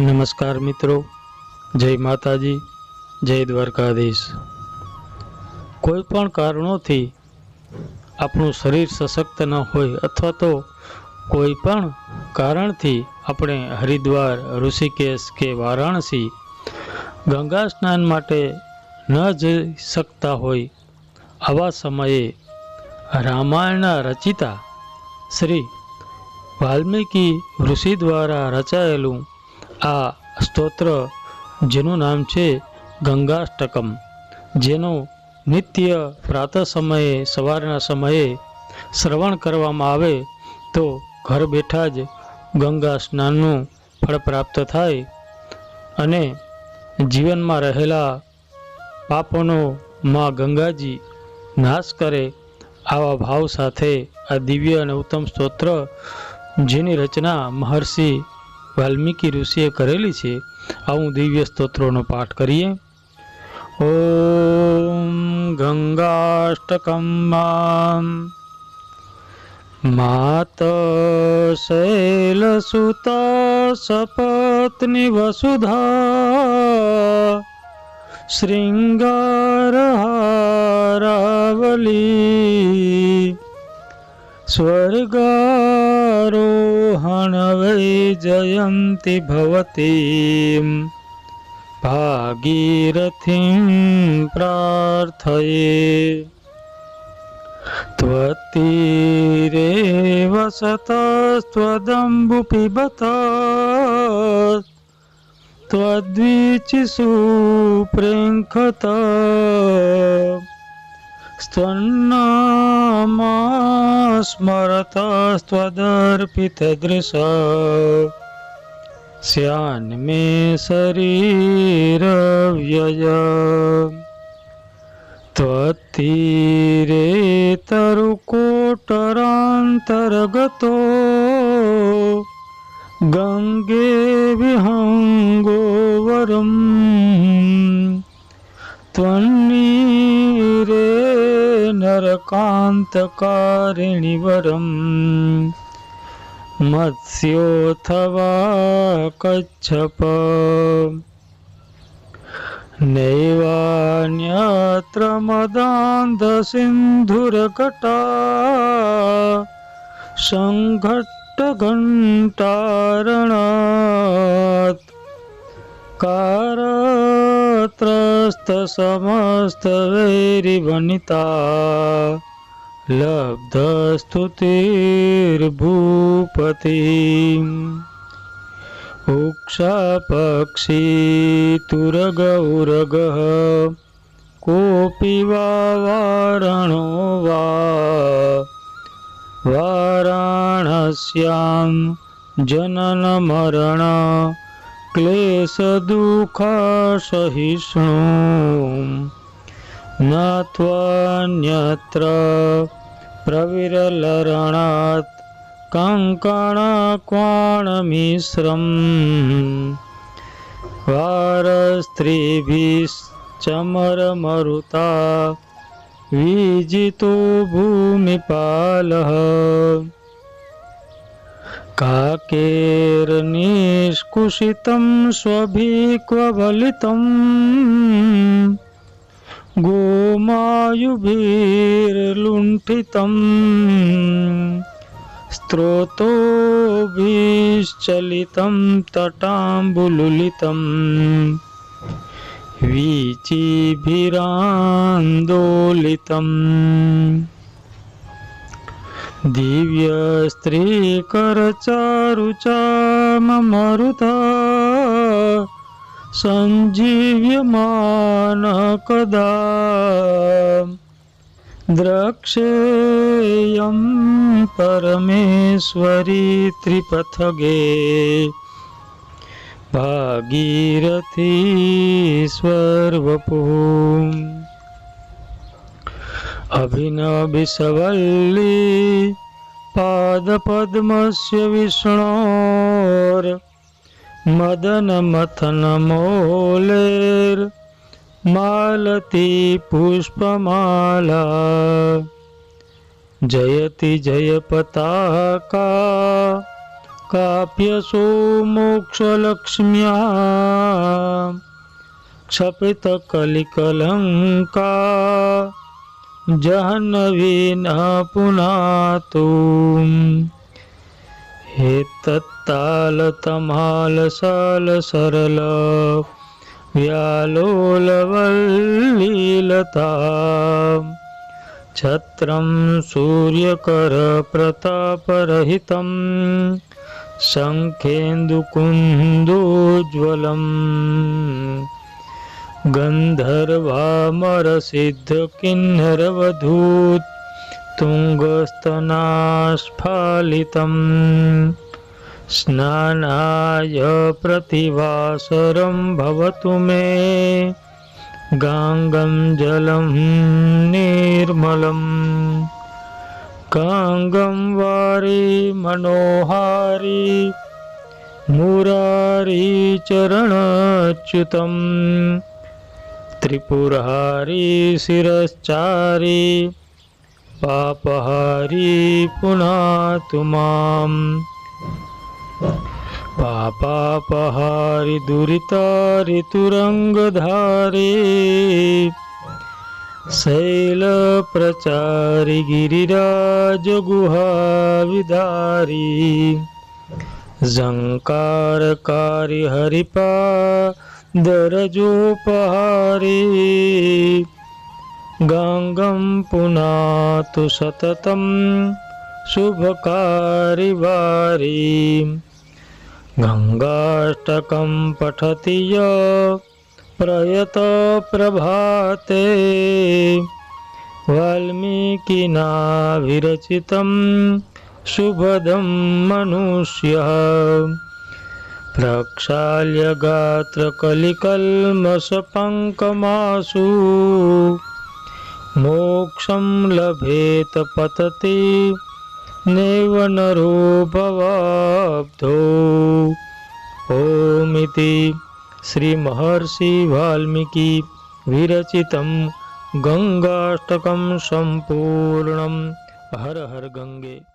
નમસ્કાર મિત્રો. જય માતાજી, જય દ્વારકાધીશ. કોઈ પણ કારણોથી આપણું શરીર સશક્ત ન હોય અથવા તો કોઈ પણ કારણથી આપણે હરિદ્વાર, ઋષિકેશ કે વારાણસી ગંગા સ્નાન માટે ન જઈ શકતા હોય, આવા સમયે રામાયણના રચિતા શ્રી વાલ્મીકી ઋષિ દ્વારા રચાયેલું આ સ્તોત્ર, જેનું નામ છે ગંગાષ્ટકમ, જેનો નિત્ય પ્રાતઃ સમયે, સવારના સમયે શ્રવણ કરવામાં આવે તો ઘર બેઠા જ ગંગા સ્નાનનું ફળ પ્રાપ્ત થાય અને જીવનમાં રહેલા પાપોનો માં ગંગાજી નાશ કરે આવા ભાવ સાથે આ દિવ્ય અને ઉત્તમ સ્તોત્ર જેની રચના મહર્ષિ વાલ્મીકી ઋષિએ કરેલી છે. આવું દિવ્ય સ્તોત્રોનો પાઠ કરીએ. ઓમ ગંગાષ્ટકમ માત શૈલસુત સપત્ની વસુધા શૃંગારહારાવલી આરોહણ વૈ જયંતિ ભવતી ભાગીરથીં પ્રાર્થયે ત્વતીરેવ સતસ્ત્વદંબુ પિબત ત્વદ્વિચિસુ પ્રેંખત સ્તન્ના મમ સ્મરતસ્ત્વદર્પિતદૃશ સ્યાન્મે શરીરવ્યય ત્વત્તીરે તરુકોટરાંતરગતો ગંગે વિહંગોવરમ ત્વન્નીરે નરકાંતકારિણીવરમ મત્સ્યોથવા કચ્છપ નૈવાન્યત્ર મદાંધસિંધુરકટા સંઘટ્ટઘંટારણાત કાર कारत्रस्तसमस्तवैरिवनिता लब्धस्तुतिर्भूपतिम् उक्षापक्षी तुरगौरगः। कोऽपि वा वारणो वा। वाराणस्यां जननमरण क्लेशदुःखसहिष्णु न त्वन्यत्र प्रविरलरणात् कङ्कणक्वाणमिश्रम् वारस्त्रीभिश्चमरमरुता विजितो भूमिपालः काकेर्निष्कुषितं स्वभिक्वबलितं गोमायुभिर्लुण्ठितं स्त्रोतोभिश्चलितं तटाम्बुलुलितम् वीचिभिरान्दोलितम् દિવ્ય સ્ત્રી કર ચારુ ચામ મરુતા. સંજીવ્ય માન કદા દ્રક્ષેયમ પરમેશ્વરી ત્રિપથગે. ભાગીરથી સ્વર્વપૂ अभिनविसवल्ली पादपद्मस्य विष्णोर् मदनमथनमौलेर्मालती पुष्पमाला जयति जय पताका काप्यसो मोक्षलक्ष्म्या क्षपितकलिकलङ्का जह्नवी न पुनातु। हे तत्तालतमालसालसरल व्यालोलवल्लीलता छत्रं सूर्यकरप्रतापरहितं शङ्खेन्दुकुन्दोज्ज्वलम्। गन्धर्वामरसिद्धकिन्नरवधूत् तुङ्गस्तनास्फालितम् स्नानाय प्रतिवासरं भवतु मे गाङ्गं जलं निर्मलम् गाङ्गं वारी मनोहारी ત્રિપુરહારી શિરશ્ચારી પાપહારી પુનઃ તુમામ પાપાપહારી દુરિતારિતુરંગધારી શૈલપ્રચારી ગિરિરાજગુહાવિધારી ઝંકારકારી હરિપા દરજો પહારી, ગાંગમ પુનાતુ સતતમ શુભકારી વારી. ગંગાષ્ટકમ પઠતિ પ્રયત પ્રભાતે, વાલ્મીકિના વિરચિત શુભદમ મનુષ્ય. प्रक्षाल्य गात्रकलिकल्मषपङ्कमासु मोक्षं लभेत पतति नैव नरो भवाब्धो। ओमिति श्रीमहर्षि वाल्मीकि विरचितं गङ्गाष्टकं सम्पूर्णं। हर हर गङ्गे